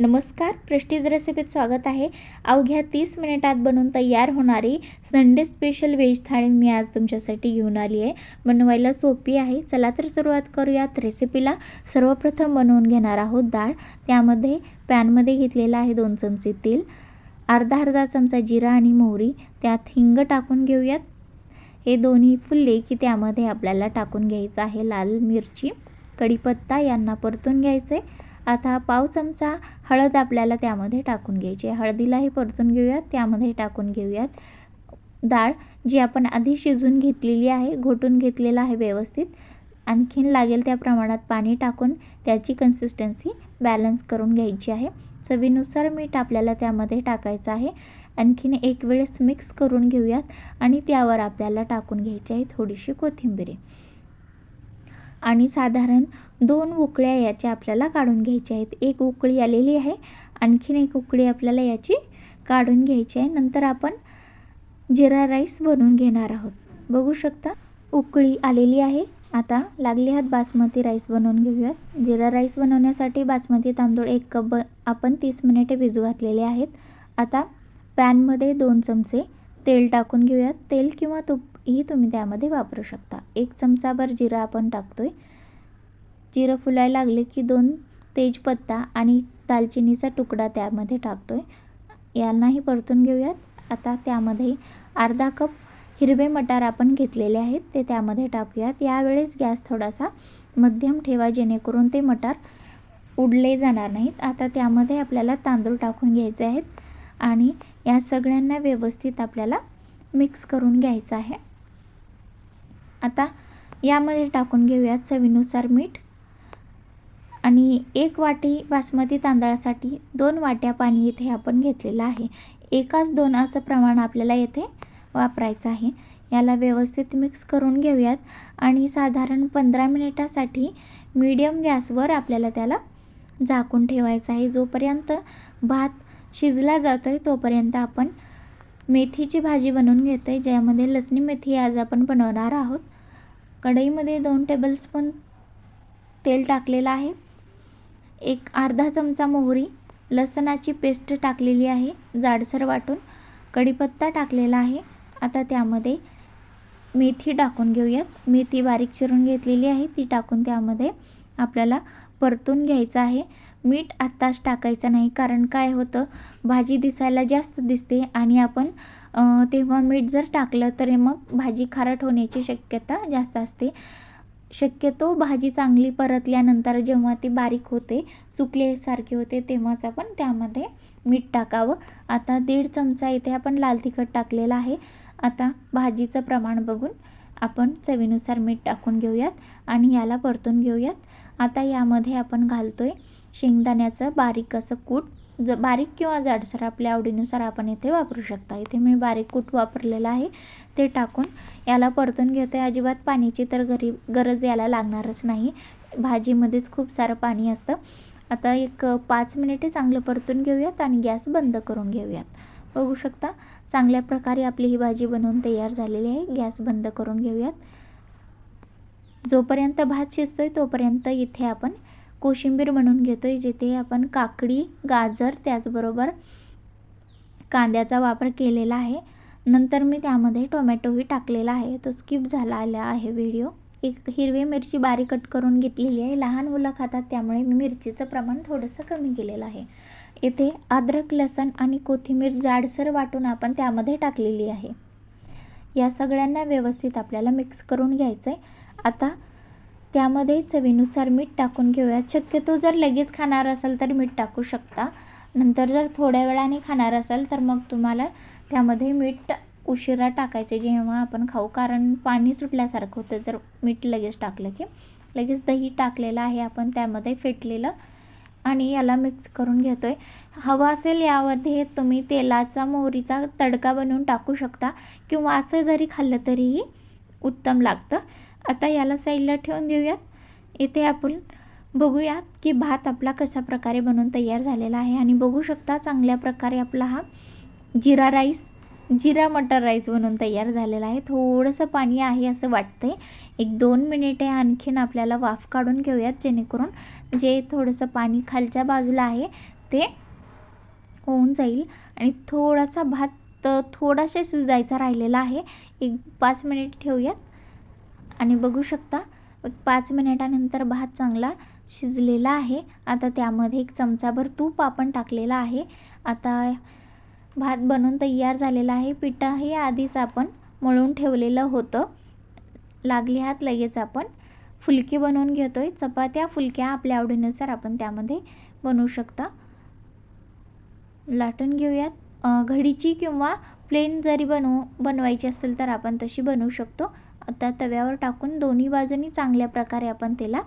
नमस्कार प्रेस्टीज रेसिपीत स्वागत आहे. अवघ्या तीस मिनिटात बनवून तयार होणारी संडे स्पेशल व्हेज थाळी मी आज तुमच्यासाठी घेऊन आली आहे. बनवायला सोपी आहे. चला तर सुरुवात करूयात रेसिपीला. सर्वप्रथम बनवून घेणार आहोत डाळ. त्यामध्ये पॅनमध्ये घेतलेला आहे दोन चमचे तेल अर्धा अर्धा चमचा जिरा आणि मोहरी. त्यात हिंग टाकून घेऊयात. हे दोन्ही फुलले की त्यामध्ये आपल्याला टाकून घ्यायचं आहे लाल मिरची. कढीपत्ता यांना परतून घ्यायचे. आता पाव चमचा हळद आपल्याला त्यामध्ये टाकून घ्यायची आहे. हळदीलाही परतून घेऊयात त्यामध्ये टाकून घेऊयात. डाळ जी आपण आधी शिजून घेतलेली आहे घोटून घेतलेला आहे व्यवस्थित. आणखीन लागेल त्या प्रमाणात पाणी टाकून त्याची कन्सिस्टन्सी बॅलन्स करून घ्यायची आहे. चवीनुसार मीठ आपल्याला त्यामध्ये टाकायचं आहे. आणखीन एक वेळेस मिक्स करून घेऊयात आणि त्यावर आपल्याला टाकून घ्यायची आहे थोडीशी कोथिंबिरी. आणि साधारण दोन उकळ्या याच्या आपल्याला काढून घ्यायच्या आहेत. एक उकळी आलेली आहे. आणखीन एक उकळी आपल्याला याची काढून घ्यायची आहे. नंतर आपण जिरा राईस बनवून घेणार आहोत. बघू शकता उकळी आलेली आहे. आता लागली आहेत बासमती राईस बनवून घेऊयात. जिरा राईस बनवण्यासाठी बासमती तांदूळ एक कप आपण तीस मिनिटे भिजू घातलेले आहेत. आता पॅनमध्ये दोन चमचे तेल टाकून घेऊयात. तेल किंवा तूप ही तुम्ही त्यामध्ये वापरू शकता. एक चमचाभर जिरा आपण टाकतो आहे जिरं फुलायला लागले की दोन तेजपत्ता आणि दालचिनीचा तुकडा त्यामध्ये टाकतो आहे यांनाही परतून घेऊयात. आता त्यामध्ये अर्धा कप हिरवे मटार आपण घेतलेले आहेत ते त्यामध्ये टाकूयात. यावेळेस गॅस थोडासा मध्यम ठेवा जेणेकरून ते मटार उडले जाणार नाहीत. आता त्यामध्ये आपल्याला तांदूळ टाकून घ्यायचे आहेत आणि या सगळ्यांना व्यवस्थित आपल्याला मिक्स करून घ्यायचं आहे. आता यामध्ये टाकून घेऊयात चवीनुसार मीठ. आणि एक वाटी बासमती तांदळासाठी दोन वाट्या पाणी इथे आपण घेतलेलं आहे. एकाच दोन असं प्रमाण आपल्याला येथे वापरायचं आहे. याला व्यवस्थित मिक्स करून घेऊयात. आणि साधारण पंधरा मिनिटासाठी मीडियम गॅसवर आपल्याला त्याला झाकून ठेवायचं आहे. जोपर्यंत भात शिजला जातो आहे तोपर्यंत आपण मेथीची भाजी बनवून घेतो आहे ज्यामध्ये लसणी मेथी आज आपण बनवणार आहोत. कढईमध्ये दोन टेबलस्पून तेल टाकलेलं आहे. एक अर्धा चमचा मोहरी लसणाची पेस्ट टाकलेली आहे जाडसर वाटून कढीपत्ता टाकलेला आहे. आता त्यामध्ये मेथी टाकून घेऊयात. मेथी बारीक चिरून घेतलेली आहे. ती टाकून त्यामध्ये आपल्याला परतून घ्यायचं आहे. मीठ आत्ताच टाकायचं नाही कारण काय होतं? भाजी दिसायला जास्त दिसते आणि आपण तेव्हा मीठ जर टाकलं तर मग भाजी खारट होण्याची शक्यता जास्त असते. शक्यतो भाजी चांगली परतल्यानंतर जेव्हा ती बारीक होते सुकल्यासारखी होते तेव्हाच आपण त्यामध्ये मीठ टाकावं. आता दीड चमचा इथे आपण लाल तिखट टाकलेला आहे. आता भाजीचं प्रमाण बघून आपण चवीनुसार मीठ टाकून घेऊयात आणि याला परतून घेऊयात. आता यामध्ये आपण घालतो आहे शेंगदाण्याचं बारीक असं कूट. ज बारीक किंवा जाडसर आपल्या आवडीनुसार आपण इथे वापरू शकता. इथे मी बारीक कूट वापरलेलं आहे. ते टाकून याला परतून घेतो आहे अजिबात पाण्याची तर घरी गरज याला लागणारच नाही. भाजीमध्येच खूप सारं पाणी असतं. आता एक पाच मिनिटे चांगलं परतून घेऊयात आणि गॅस बंद करून घेऊयात. बघू शकता चांगल्या प्रकारे आपली ही भाजी बनवून तयार झालेली आहे. गॅस बंद करून घेऊयात. जोपर्यंत भात शिजतो आहे तोपर्यंत इथे आपण कोशिंबीर बनवून घेतो आहे जिथे आपण काकडी गाजर त्याचबरोबर कांद्याचा वापर केलेला आहे. नंतर मी त्यामध्ये टोमॅटोही टाकलेला आहे. तो स्किप झाला आला आहे व्हिडिओ. एक हिरवी मिरची बारीक कट करून घेतलेली आहे. लहान मुलं खातात त्यामुळे मी मिरचीचं प्रमाण थोडंसं कमी केलेलं आहे. इथे अद्रक लसण आणि कोथिंबीर जाडसर वाटून आपण त्यामध्ये टाकलेली आहे. या सगळ्यांना व्यवस्थित आपल्याला मिक्स करून घ्यायचं आहे आता त्यामध्ये चवीनुसार मीठ टाकून घेऊयात शक्यतो जर लगेच खाणार असाल तर मीठ टाकू शकता. नंतर जर थोड्या वेळाने खाणार असाल तर मग तुम्हाला त्यामध्ये मीठ उशिरा टाकायचे. जेव्हा आपण खाऊ कारण पाणी सुटल्यासारखं होतं जर मीठ लगेच टाकलं की. लगेच दही टाकलेलं आहे आपण त्यामध्ये फेटलेलं आणि याला मिक्स करून घेतो आहे हवं असेल यामध्ये तुम्ही तेलाचा मोहरीचा तडका बनवून टाकू शकता किंवा असं जरी खाल्लं तरीही उत्तम लागतं. आता याला साईडला ठेवून देऊयात. इथे आपण बघूयात की भात आपला कशा प्रकारे बनवून तयार झालेला आहे. आणि बघू शकता चांगल्या प्रकारे आपला हा जिरा राईस जिरा मटर राईस बनवून तयार झालेला आहे. थोडंसं पाणी आहे असं वाटतंय. एक दोन मिनिटे आणखीन आपल्याला वाफ काढून घेऊयात जेणेकरून जे थोडंसं पाणी खालच्या बाजूला आहे ते होऊन जाईल. आणि थोडासा भात थोडासा शिजायचा राहिलेला आहे. एक पाच मिनिट ठेवूयात. आणि बघू शकता पाच मिनिटानंतर भात चांगला शिजलेला आहे. आता त्यामध्ये एक चमचाभर तूप आपण टाकलेला आहे. आता भात बनवून तयार झालेला आहे. पिठं आधीच आपण मळून ठेवलेलं होतं. लागले हात लगेच आपण. फुलके बनवून घेतो आहे चपात्या फुलक्या आपल्या आवडीनुसार आपण त्यामध्ये बनवू शकता. लाटून घेऊयात. घडीची किंवा प्लेन जरी बनवू बनवायची असेल तर आपण तशी बनवू शकतो. आता तव्यावर टाकून दोन्ही बाजूनी चांगल्या प्रकारे आपण त्याला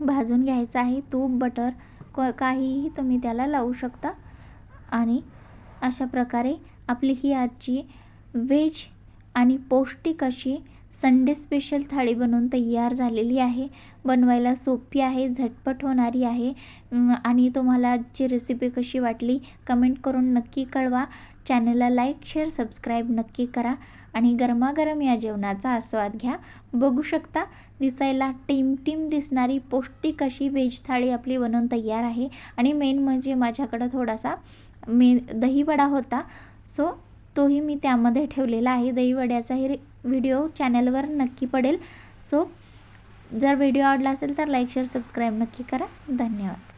भाजून घ्यायचं आहे. तूप बटर क काहीही तुम्ही त्याला लावू शकता. आणि अशा प्रकारे आपली ही आजची व्हेज आणि पौष्टिक अशी संडे स्पेशल थाळी बनवून तयार झालेली आहे. बनवायला सोपी आहे झटपट होणारी आहे. आणि तुम्हाला आजची रेसिपी कशी वाटली कमेंट करून नक्की कळवा. चॅनलला लाईक शेअर सबस्क्राईब नक्की करा. आणि गरमागरम या जेवणाचा आस्वाद घ्या. बघू शकता दिसायला टीम टीम दिसणारी पौष्टिक अशी व्हेज थाळी आपली बनवून तयार आहे. आणि मेन म्हणजे माझ्याकडं थोडासा मे दहीवडा होता. सो तोही मी त्यामध्ये ठेवलेला आहे. दहीवड्याचाही व्हिडिओ चॅनलवर नक्की पडेल. सो जर व्हिडिओ आवडला असेल तर लाईक शेअर सबस्क्राईब नक्की करा. धन्यवाद.